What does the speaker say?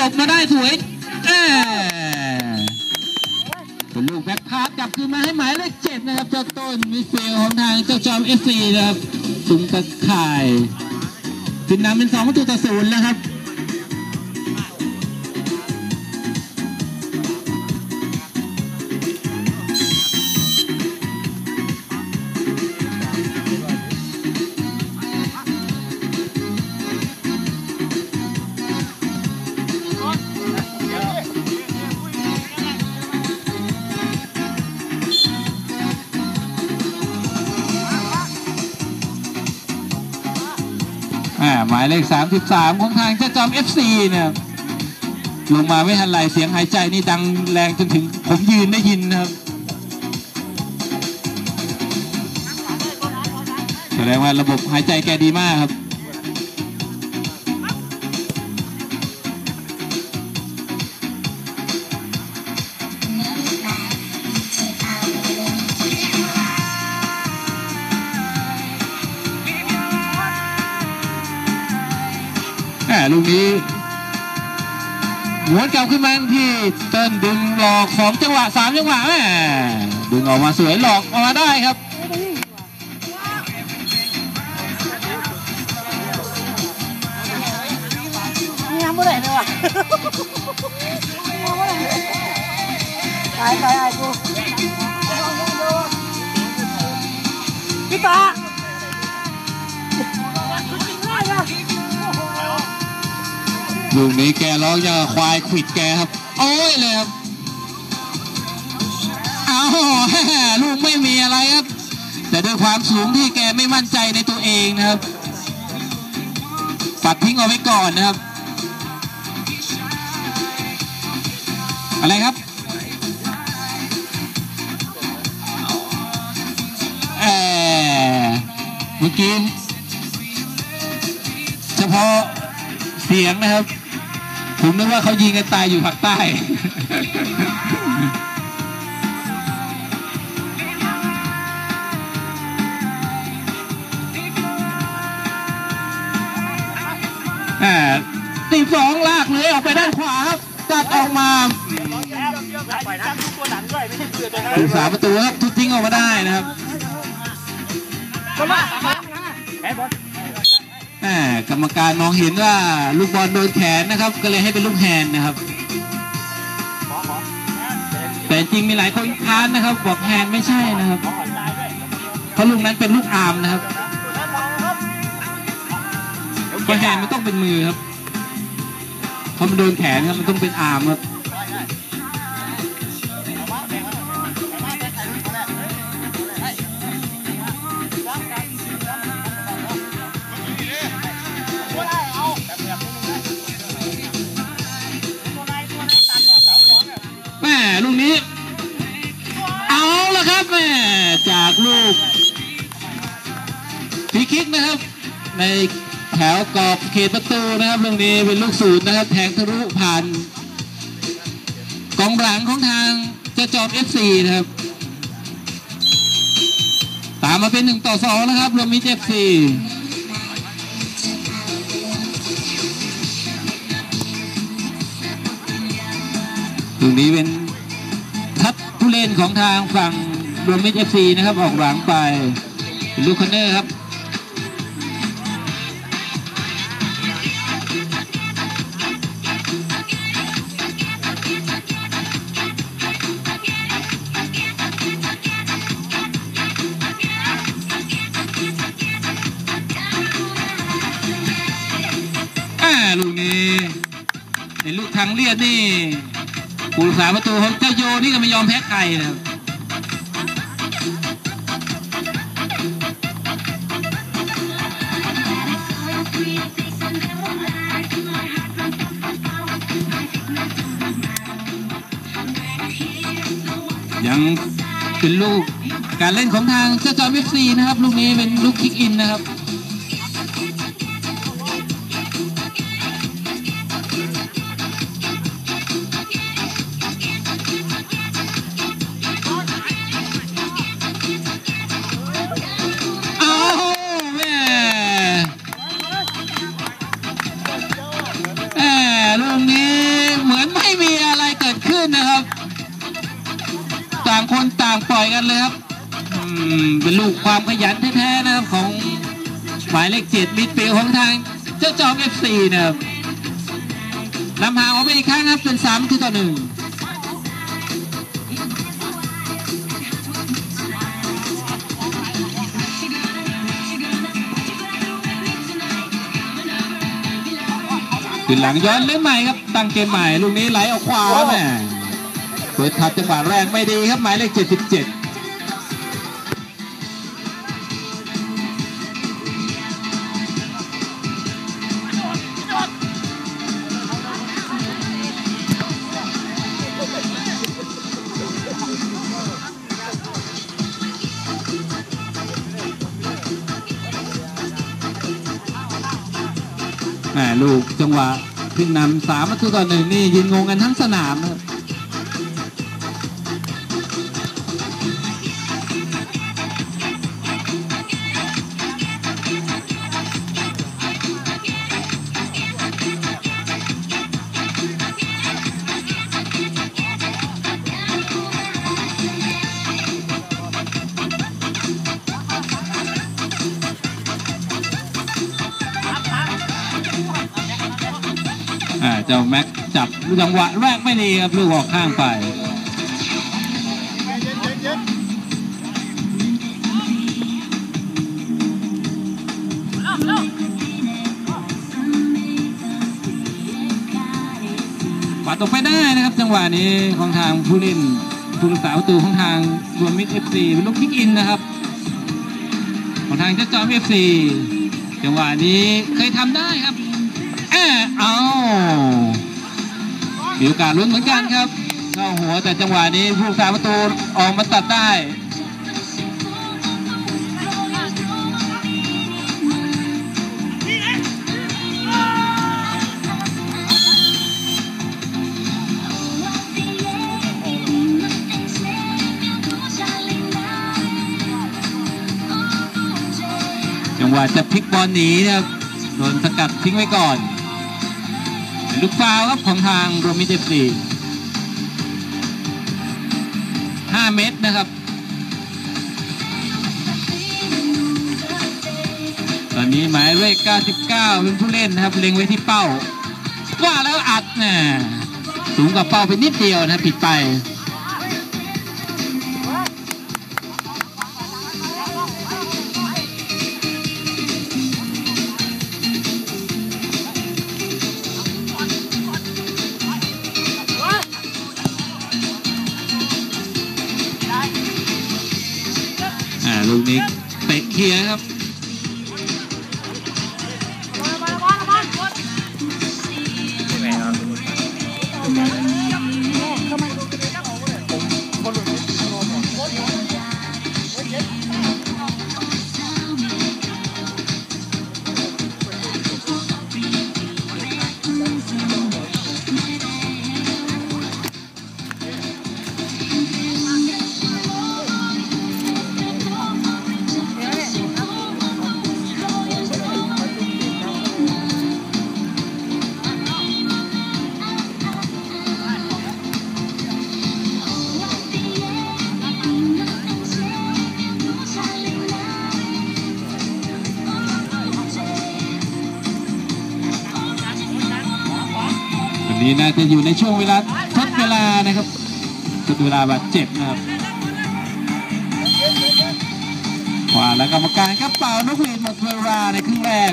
ลบมาได้สวยแหม่เป็นลูกแบ็คพาสกลับคืนมาให้หมายเลขเจ็ดนะครับเจ้าต้นมิเฟลของทางเจ้าจอมเอฟซีนะครับสุงตะข่ายขึ้นนำเป็นสองประตูต่อศูนย์แล้วครับาหมายเลข 33 ของทางเจ้าจอม FC เนี่ยลงมาไม่ทันไรเสียงหายใจนี่ดังแรงจนถึงผมยืนได้ยินนะครับแสดงว่าระบบหายใจแกดีมากครับ ลูกนี้หวนกลับขึ้นมาที่เต้นดึงหลอกของจังหวะสามจังหวะแหมดึงออกมาสวยหลอกออกมาได้ครับยังไม่ได้เลยว่ะตายตายไอ้กูพี่ตา ลูกนี้แกร้องอย่าควายขวิดแกครับ โอ้ยเลยครับเอาแฮ่ลูกไม่มีอะไรครับ แต่ด้วยความสูงที่แกไม่มั่นใจในตัวเองนะครับ ปัดทิ้งเอาไว้ก่อนนะครับ อะไรครับแอบเมื่อกี้เฉพาะเสียงนะครับ ผมนึกว่าเขายิงกันตายอยู่ภาคใต้อ่าตีสองลากเลยออกไปด้านขวาครับตัดออกมาผู้สาประตูครับทุบทิ้งออกมาได้นะครับแหม กรรมการมองเห็นว่าลูกบอลโดนแขนนะครับ ก็เลยให้เป็นลูกแฮนนะครับ แต่จริงมีหลายคนค้านนะครับ บอกแฮนไม่ใช่นะครับ เพราะลูกนั้นเป็นลูกอาร์มนะครับเพราะแฮนมันต้องเป็นมือครับเพราะมันโดนแขนครับมันต้องเป็นอาร์มครับ ลูกนี้ เอาละครับแม่จากลูกฟรีคิกนะครับ ในแถวกรอบเขตประตูนะครับลูกนี้เป็นลูกศูนย์นะครับ แทงทะลุผ่านกองหลังของทางจ้าจอม FC นะครับ ตามมาเป็นหนึ่งต่อสองนะครับรวมมิตร FC ตรงนี้เป็น เล่นของทางฝั่งรวมมิตรเอฟซีนะครับออกหลังไปลูกคอนเนอร์ครับลูกนี้ในลูกทางเลียดนี่ ผู้รักษาประตูของเจ้าโยนี่ก็ไม่ยอมแพ้ใครนะครับยังเป็นลูกการเล่นของทางเจ้าจอมเอฟซีนะครับ ลูกนี้เป็นลูกคิกอินนะครับางปล่อยกันเลยครับเป็นลูกความขยันแท้ๆนะครับของหมายเลขเจ็ดมิดฟิลด์ของทางเจ้าจอมเอฟซีนะครับนำห่างออกไปอีกครั้งครับเป็นสามคือต่อหนึ่งขึ้นหลังย้อนเล่นใหม่ครับตั้งเกมใหม่ลูกนี้ไหลออกขวาแม่ เปิดทับจังหวะแรกไม่ดีครับหมายเลข 77ลูกจังหวะขึ้นนำสามประตูต่อหนึ่งนี่ยืนงงกันทั้งสนามครับ เจ้าแม็กจับจังหวะแรกไม่ดีครับลูกออกข้างไปปัดออกไปได้นะครับจังหวะนี้ของทางผู้เล่นผู้รักษาประตูของทางรวมมิตรเอฟซีเป็นลูกคิกอินนะครับ ของทางเจ้าจอมเอฟซีจังหวะนี้เคยทำได้ครับ เอามีโอกาสลุ้นเหมือนกันครับเข้าหัวแต่จังหวะนี้ผู้รักษาประตูออกมาตัดได้จังหวะจะพลิกบอลหนีนะครับโดนสกัดทิ้งไว้ก่อน ลูกฟาวครับของทางโรมิเอฟซี5เมตรนะครับ ตอนนี้หมายเลข 99 เป็นผู้เล่นนะครับ เล็งไว้ที่เป้า ว่าแล้วอัดนะสูงกว่าเป้าไปนิดเดียวนะผิดไป อ่าลู นี้เตะเคลียร์ครับวันนี้น่าจะอยู่ในช่วงเวลาทดเวลานะครับทดเวลาบาดเจ็บนะครับขวาแล้วกรรมการครับเป่านกหวีดหมดเวลาในครึ่งแรก